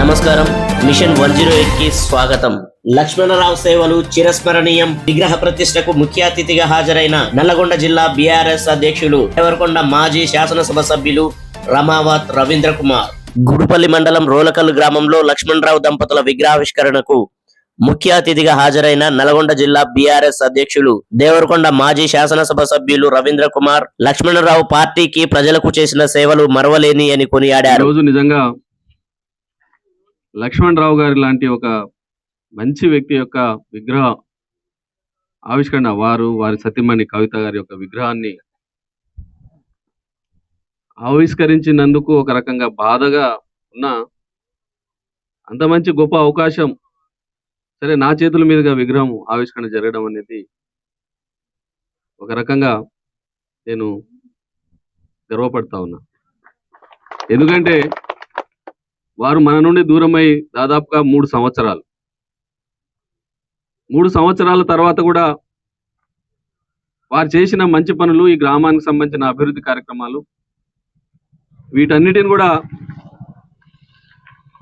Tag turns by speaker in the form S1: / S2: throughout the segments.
S1: నమస్కారం. Machine one zero ఎయిట్కి స్వాగతం. లక్ష్మణరావు సేవలు చిరస్మరణీయం. విగ్రహ ప్రతిష్టకు ముఖ్య అతిథిగా హాజరైన నల్లగొండ జిల్లా బీఆర్ఎస్ అధ్యక్షులు దేవరకొండ మాజీ శాసనసభ సభ్యులు రమావత్ రవీంద్ర కుమార్. గుడిపల్లి మండలం రోలకల్లు గ్రామంలో లక్ష్మణరావు దంపతుల విగ్రహావిష్కరణకు ముఖ్య అతిథిగా హాజరైన నల్గొండ జిల్లా బీఆర్ఎస్ అధ్యక్షులు దేవరకొండ మాజీ శాసనసభ సభ్యులు రవీంద్ర కుమార్. లక్ష్మణరావు పార్టీకి ప్రజలకు చేసిన సేవలు మరవలేని అని కొనియాడారు.
S2: రోజు నిజంగా లక్ష్మణ్ రావు గారి లాంటి ఒక మంచి వ్యక్తి యొక్క విగ్రహ ఆవిష్కరణ వారు వారి సతీమణి కవిత గారి యొక్క విగ్రహాన్ని ఆవిష్కరించినందుకు ఒక రకంగా బాధగా ఉన్న అంత మంచి గొప్ప అవకాశం సరే నా చేతుల మీదుగా విగ్రహం ఆవిష్కరణ జరగడం అనేది ఒక రకంగా నేను గర్వపడతా ఉన్నా. ఎందుకంటే వారు మన నుండి దూరమై దాదాపుగా మూడు సంవత్సరాలు. మూడు సంవత్సరాల తర్వాత కూడా వారు చేసిన మంచి పనులు ఈ గ్రామానికి సంబంధించిన అభివృద్ధి కార్యక్రమాలు వీటన్నిటిని కూడా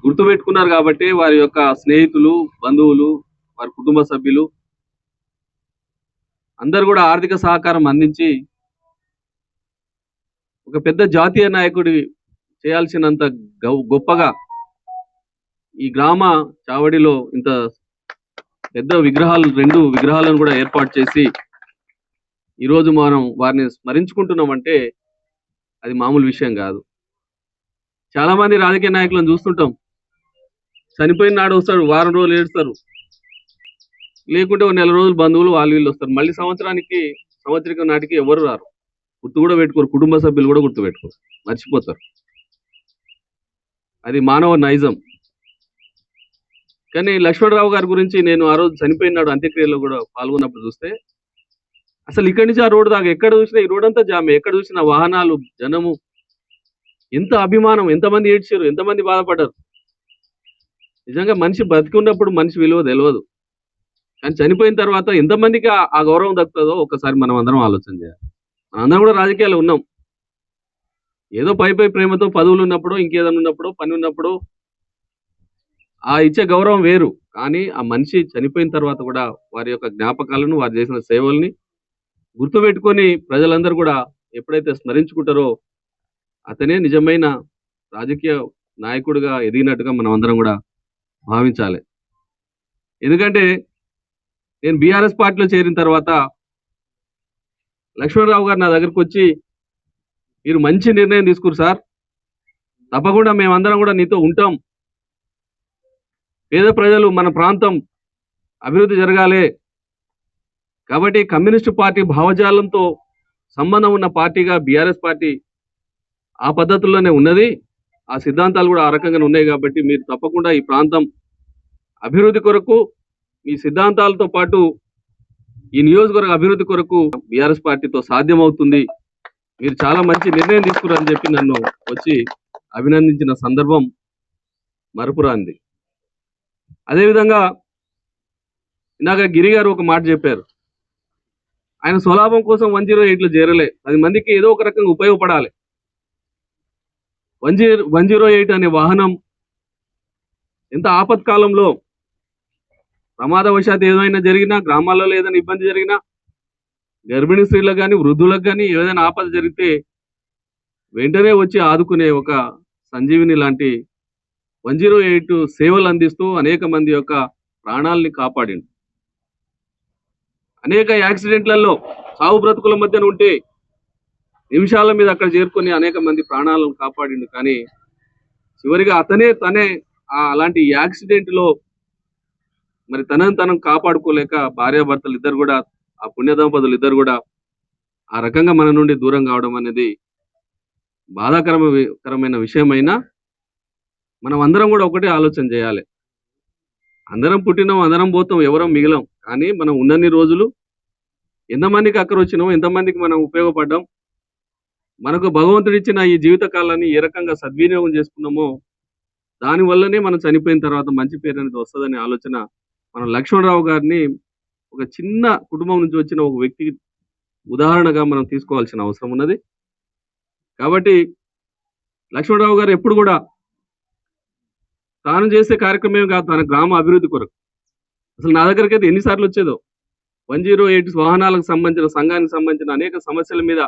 S2: గుర్తుపెట్టుకున్నారు కాబట్టి వారి యొక్క స్నేహితులు బంధువులు వారి కుటుంబ సభ్యులు అందరు కూడా ఆర్థిక సహకారం అందించి ఒక పెద్ద జాతీయ నాయకుడి చేయాల్సినంత గౌ- గొప్పగా ఈ గ్రామ చావడిలో ఇంత పెద్ద విగ్రహాలు రెండు విగ్రహాలను కూడా ఏర్పాటు చేసి ఈరోజు మనం వారిని స్మరించుకుంటున్నామంటే అది మామూలు విషయం కాదు. చాలా మంది రాజకీయ నాయకులను చూస్తుంటాం. చనిపోయిన నాడు వస్తారు వారం రోజులు ఏడుస్తారు. లేకుంటే ఒక నెల రోజులు బంధువులు వాళ్ళు వీళ్ళు వస్తారు. మళ్ళీ సంవత్సరానికి సంవత్సరికం నాటికి ఎవరు రారు. గుర్తు కూడా పెట్టుకోరు. కుటుంబ సభ్యులు కూడా గుర్తు పెట్టుకోరు. మర్చిపోతారు. అది మానవ నైజం. కానీ లక్ష్మణరావు గారి గురించి నేను ఆ రోజు చనిపోయినాడు అంత్యక్రియలో కూడా పాల్గొన్నప్పుడు చూస్తే అసలు ఇక్కడి నుంచి ఆ రోడ్డు దాకా ఎక్కడ చూసినా ఈ రోడ్ అంతా జామే ఎక్కడ చూసినా వాహనాలు జనము. ఎంత అభిమానం ఎంతమంది ఏడ్చారు ఎంతమంది బాధపడ్డారు. నిజంగా మనిషి బతికున్నప్పుడు మనిషి విలువ తెలియదు కానీ చనిపోయిన తర్వాత ఎంతమందికి ఆ- ఆ గౌరవం దక్కుతుందో ఒకసారి మనం అందరం ఆలోచన చేయాలి. మనం అందరం కూడా రాజకీయాలు ఉన్నాం. ఏదో పై పై ప్రేమతో పదవులు ఉన్నప్పుడు ఇంకేదైనా ఉన్నప్పుడు పని ఉన్నప్పుడు ఆ ఇచ్చే గౌరవం వేరు. కానీ ఆ మనిషి చనిపోయిన తర్వాత కూడా వారి యొక్క జ్ఞాపకాలను వారు చేసిన సేవల్ని గుర్తుపెట్టుకొని ప్రజలందరూ కూడా ఎప్పుడైతే స్మరించుకుంటారో అతనే నిజమైన రాజకీయ నాయకుడిగా ఎదిగినట్టుగా మనం అందరం కూడా భావించాలి. ఎందుకంటే నేను బీఆర్ఎస్ పార్టీలో చేరిన తర్వాత లక్ష్మణరావు గారు నా దగ్గరకు వచ్చి మీరు మంచి నిర్ణయం తీసుకురు సార్. తప్పకుండా మేమందరం కూడా నీతో ఉంటాం. పేద ప్రజలు మన ప్రాంతం అభివృద్ధి జరగాలి. కాబట్టి కమ్యూనిస్టు పార్టీ భావజాలంతో సంబంధం ఉన్న పార్టీగా బీఆర్ఎస్ పార్టీ ఆ పద్ధతుల్లోనే ఉన్నది. ఆ సిద్ధాంతాలు కూడా ఆ రకంగానే ఉన్నాయి కాబట్టి మీరు తప్పకుండా ఈ ప్రాంతం అభివృద్ధి కొరకు మీ సిద్ధాంతాలతో పాటు ఈ నియోజకవర్గ అభివృద్ధి కొరకు బీఆర్ఎస్ పార్టీతో సాధ్యమవుతుంది. మీరు చాలా మంచి నిర్ణయం తీసుకున్నారని చెప్పి నన్ను వచ్చి అభినందించిన సందర్భం మరపురాంది. అదేవిధంగా ఇందాక గిరి గారు ఒక మాట చెప్పారు. ఆయన స్వలాభం కోసం వన్ జీరో ఎయిట్లో చేరలే. పది మందికి ఏదో ఒక రకంగా ఉపయోగపడాలి. One zero one zero eight అనే వాహనం ఎంత ఆపత్కాలంలో ప్రమాదవశాత్తు ఏదైనా జరిగినా గ్రామాలలో ఏదైనా ఇబ్బంది జరిగినా గర్భిణీ స్త్రీలకు కానీ వృద్ధులకు కానీ ఏదైనా ఆపద జరిగితే వెంటనే వచ్చి ఆదుకునే ఒక సంజీవిని లాంటి వన్ జీరో ఎయిట్ సేవలు అందిస్తూ అనేక మంది యొక్క ప్రాణాలని కాపాడిండు అనేక యాక్సిడెంట్లలో సావు బ్రతుకుల మధ్యన ఉంటే నిమిషాల మీద అక్కడ చేరుకొని అనేక మంది ప్రాణాలను కాపాడిండు. కానీ చివరిగా అతనే తనే ఆ అలాంటి యాక్సిడెంట్లో మరి తనని తనం కాపాడుకోలేక భార్యాభర్తలు ఇద్దరు కూడా ఆ పుణ్య దంపతులు ఇద్దరు కూడా ఆ రకంగా మన నుండి దూరం కావడం అనేది బాధాకరమైన విషయమైనా మనం అందరం కూడా ఒకటే ఆలోచన చేయాలి. అందరం పుట్టినాం అందరం పోతాం ఎవరం మిగిలాం. కానీ మనం ఉన్నన్ని రోజులు ఎంతమందికి అక్కడ వచ్చినాం ఎంతమందికి మనం ఉపయోగపడ్డాం మనకు భగవంతుడు ఇచ్చిన ఈ జీవిత కాలాన్ని ఏ రకంగా సద్వినియోగం చేసుకున్నామో దానివల్లనే మనం చనిపోయిన తర్వాత మంచి పేరు అనేది వస్తుందనే ఆలోచన మనం లక్ష్మణరావు గారిని ఒక చిన్న కుటుంబం నుంచి వచ్చిన ఒక వ్యక్తికి ఉదాహరణగా మనం తీసుకోవాల్సిన అవసరం ఉన్నది. కాబట్టి లక్ష్మణరావు గారు ఎప్పుడు కూడా తాను చేసే కార్యక్రమం కాదు తన గ్రామ అభివృద్ధి కొరకు. అసలు నా దగ్గరికి అయితే ఎన్నిసార్లు వచ్చేదో. వన్ జీరో ఎయిట్ వాహనాలకు సంబంధించిన సంఘానికి సంబంధించిన అనేక సమస్యల మీద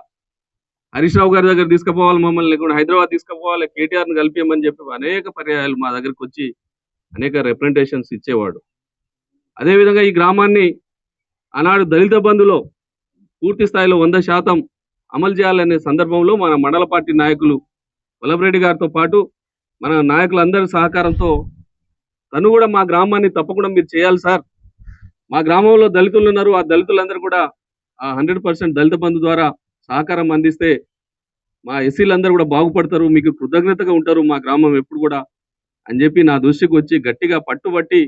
S2: హరీష్ రావు గారి దగ్గర తీసుకుపోవాలి మమ్మల్ని లేకుండా హైదరాబాద్ తీసుకుపోవాలి కేటీఆర్ని కలిపేయమని చెప్పి అనేక పర్యాయాలు మా దగ్గరికి వచ్చి అనేక రిప్రజెంటేషన్స్ ఇచ్చేవాడు. అదేవిధంగా ఈ గ్రామాన్ని ఆనాడు దళిత బంధులో పూర్తి స్థాయిలో వంద శాతం అమలు చేయాలనే సందర్భంలో మన మండల పార్టీ నాయకులు వల్లభరెడ్డి గారితో పాటు మన నాయకులందరి సహకారంతో తను కూడా మా గ్రామాన్ని తప్పకుండా మీరు చేయాలి సార్. మా గ్రామంలో దళితులు ఉన్నారు. ఆ దళితులందరూ కూడా ఆ హండ్రెడ్ పర్సెంట్ దళిత బంధు ద్వారా సహకారం అందిస్తే మా ఎస్సీలందరూ కూడా బాగుపడతారు. మీకు కృతజ్ఞతగా ఉంటారు. మా గ్రామం ఎప్పుడు కూడా అని చెప్పి నా దృష్టికి వచ్చి గట్టిగా పట్టుబట్టి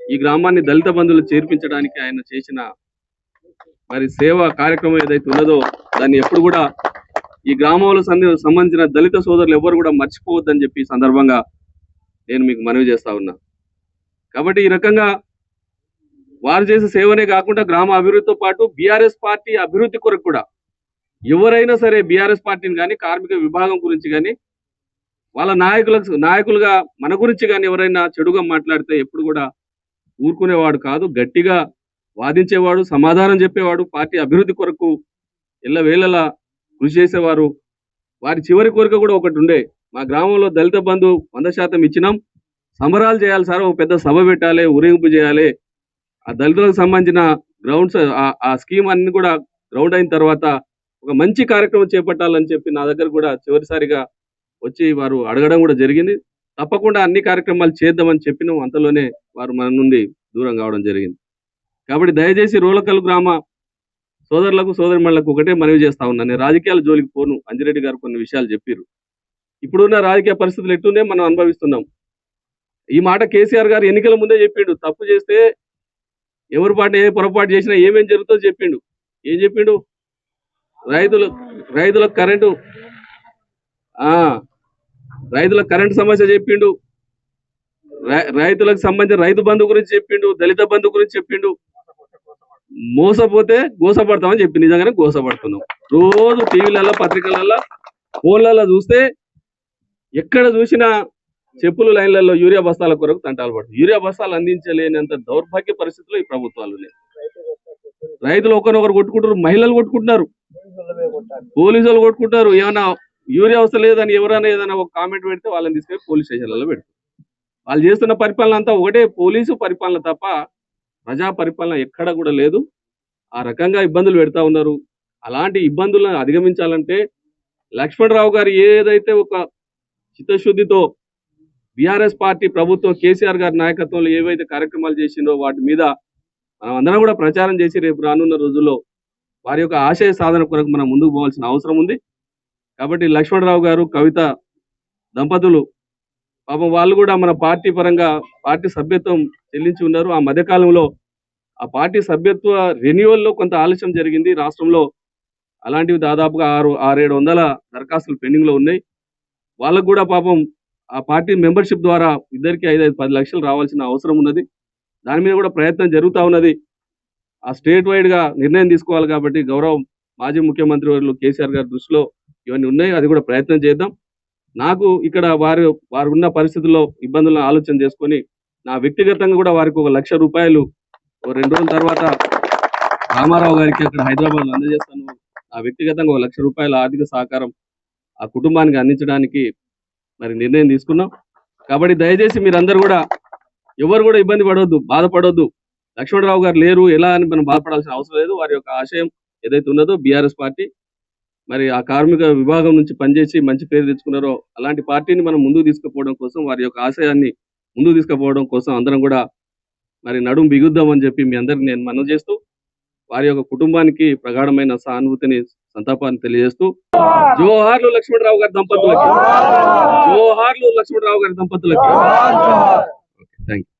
S2: ఈ గ్రామాన్ని దళిత బంధువులు చేర్పించడానికి ఆయన చేసిన మరి సేవా కార్యక్రమం ఏదైతే ఉన్నదో దాన్ని ఎప్పుడు కూడా ఈ గ్రామంలో సంబంధించిన దళిత సోదరులు ఎవరు కూడా మర్చిపోవద్దని చెప్పి సందర్భంగా నేను మీకు మనవి చేస్తా ఉన్నా. కాబట్టి ఈ రకంగా వారు చేసే సేవనే కాకుండా గ్రామ అభివృద్ధితో పాటు బీఆర్ఎస్ పార్టీ అభివృద్ధి కొరకు కూడా ఎవరైనా సరే బీఆర్ఎస్ పార్టీని కానీ కార్మిక విభాగం గురించి కానీ వాళ్ళ నాయకులకు నాయకులుగా మన గురించి కానీ ఎవరైనా చెడుగా మాట్లాడితే ఎప్పుడు కూడా ఊరుకునేవాడు కాదు. గట్టిగా వాదించేవాడు సమాధానం చెప్పేవాడు. పార్టీ అభివృద్ధి కొరకు ఎల్లవేళలా కృషి చేసేవారు. వారి చివరి కోరిక కూడా ఒకటి ఉండే మా గ్రామంలో దళిత బంధు వంద శాతం ఇచ్చినాం. సంబరాలు చేయాలి సార్ ఒక పెద్ద సభ పెట్టాలి ఊరేగింపు చేయాలి. ఆ దళితులకు సంబంధించిన గ్రౌండ్స్ ఆ- స్కీమ్ అన్ని కూడా గ్రౌండ్ అయిన తర్వాత ఒక మంచి కార్యక్రమం చేపట్టాలని చెప్పి నా దగ్గర కూడా చివరిసారిగా వచ్చి వారు అడగడం కూడా జరిగింది. తప్పకుండా అన్ని కార్యక్రమాలు చేద్దామని చెప్పినాం. అంతలోనే వారు మన నుండి దూరం కావడం జరిగింది. కాబట్టి దయచేసి రోలకల్ గ్రామ సోదరులకు సోదరిమణులకు ఒకటే మనవి చేస్తా ఉన్నాను నేను రాజకీయాల జోలికి పోను. అంజిరెడ్డి గారు కొన్ని విషయాలు చెప్పారు ఇప్పుడున్న రాజకీయ పరిస్థితులు ఎట్టునే మనం అనుభవిస్తున్నాం. ఈ మాట కేసీఆర్ గారు ఎన్నికల ముందే చెప్పిండు. తప్పు చేస్తే ఎవరి పాట ఏ పొరపాటు చేసినా ఏమేం జరుగుతుందో చెప్పిండు. ఏం చెప్పిండు? రైతులు రైతులకు కరెంటు ఆ రైతులకు కరెంటు సమస్య చెప్పిండు. రై- రైతులకు సంబంధించిన రైతు బంధు గురించి చెప్పిండు. దళిత బంధు గురించి చెప్పిండు. మోసపోతే గోసపడతామని చెప్పి నిజంగానే గోసపడుతున్నాం. రోజు టీవీలలో పత్రికలలో ఫోన్లలో చూస్తే ఎక్కడ చూసినా చెప్పులు లైన్లలో యూరియా బస్తాల కొరకు తంటాలు పడుతుంది యూరియా బస్తాలు అందించలేనంత దౌర్భాగ్య పరిస్థితుల్లో ఈ ప్రభుత్వాలు ఉన్నాయి రైతులు ఒకరినొకరు కొట్టుకుంటారు మహిళలు కొట్టుకుంటున్నారు పోలీసులు కొట్టుకుంటారు ఏమైనా యూరియా అవసరం లేదని ఎవరైనా ఏదైనా ఒక కామెంట్ పెడితే వాళ్ళని తీసుకెళ్ళి పోలీస్ స్టేషన్లలో పెడతారు వాళ్ళు చేస్తున్న పరిపాలన అంతా ఒకటే పోలీసు పరిపాలన తప్ప ప్రజా పరిపాలన ఎక్కడ కూడా లేదు. ఆ రకంగా ఇబ్బందులు పెడతా ఉన్నారు. అలాంటి ఇబ్బందులను అధిగమించాలంటే లక్ష్మణరావు గారు ఏదైతే ఒక చిత్తశుద్ధితో బీఆర్ఎస్ పార్టీ ప్రభుత్వం కేసీఆర్ గారి నాయకత్వంలో ఏవైతే కార్యక్రమాలు చేసిందో వాటి మీద మనం అందరం కూడా ప్రచారం చేసి రేపు రానున్న రోజుల్లో వారి యొక్క ఆశయ సాధన కొరకు మనం ముందుకు పోవాల్సిన అవసరం ఉంది. కాబట్టి లక్ష్మణరావు గారు కవిత దంపతులు పాపం వాళ్ళు కూడా మన పార్టీ పరంగా పార్టీ సభ్యత్వం చెల్లించి ఉన్నారు. ఆ మధ్యకాలంలో ఆ పార్టీ సభ్యత్వ రెన్యువల్లో కొంత ఆలస్యం జరిగింది. రాష్ట్రంలో అలాంటివి దాదాపుగా ఆరు ఆరేడు వందల దరఖాస్తులు పెండింగ్లో ఉన్నాయి. వాళ్ళకు కూడా పాపం ఆ పార్టీ మెంబర్షిప్ ద్వారా ఇద్దరికి ఐదు ఐదు పది లక్షలు రావాల్సిన అవసరం ఉన్నది. దాని మీద కూడా ప్రయత్నం జరుగుతూ ఉన్నది. ఆ స్టేట్ వైడ్గా నిర్ణయం తీసుకోవాలి కాబట్టి గౌరవ మాజీ ముఖ్యమంత్రి వర్యులు కేసీఆర్ గారి దృష్టిలో ఇవన్నీ ఉన్నాయి. అది కూడా ప్రయత్నం చేద్దాం. నాకు ఇక్కడ వారు వారు ఉన్న పరిస్థితుల్లో ఇబ్బందులను ఆలోచన చేసుకొని నా వ్యక్తిగతంగా కూడా వారికి ఒక లక్ష రూపాయలు ఓ రెండు రోజుల తర్వాత రామారావు గారికి అక్కడ హైదరాబాద్లో అందజేస్తాను. ఆ వ్యక్తిగతంగా ఒక లక్ష రూపాయల ఆర్థిక సహకారం ఆ కుటుంబానికి అందించడానికి మరి నిర్ణయం తీసుకున్నాం. కాబట్టి దయచేసి మీరందరూ కూడా ఎవరు కూడా ఇబ్బంది పడవద్దు బాధపడవద్దు లక్ష్మణరావు గారు లేరు ఎలా అని మనం బాధపడాల్సిన అవసరం లేదు. వారి యొక్క ఆశయం ఏదైతే ఉన్నదో బీఆర్ఎస్ పార్టీ మరి ఆ కార్మిక విభాగం నుంచి పనిచేసి మంచి పేరు తెచ్చుకున్నారో అలాంటి పార్టీని మనం ముందుకు తీసుకుపోవడం కోసం వారి యొక్క ఆశయాన్ని ముందుకు తీసుకుపోవడం కోసం అందరం కూడా మరి నడుం బిగుద్దామని చెప్పి మీ అందరికి నేను మనవి చేస్తూ వారి యొక్క కుటుంబానికి ప్రగాఢమైన సానుభూతిని సంతాపాన్ని తెలియజేస్తూ జోహార్లు లక్ష్మణరావు గారి దంపతులకి జోహార్లు లక్ష్మణరావు గారి దంపతులకి. Thank you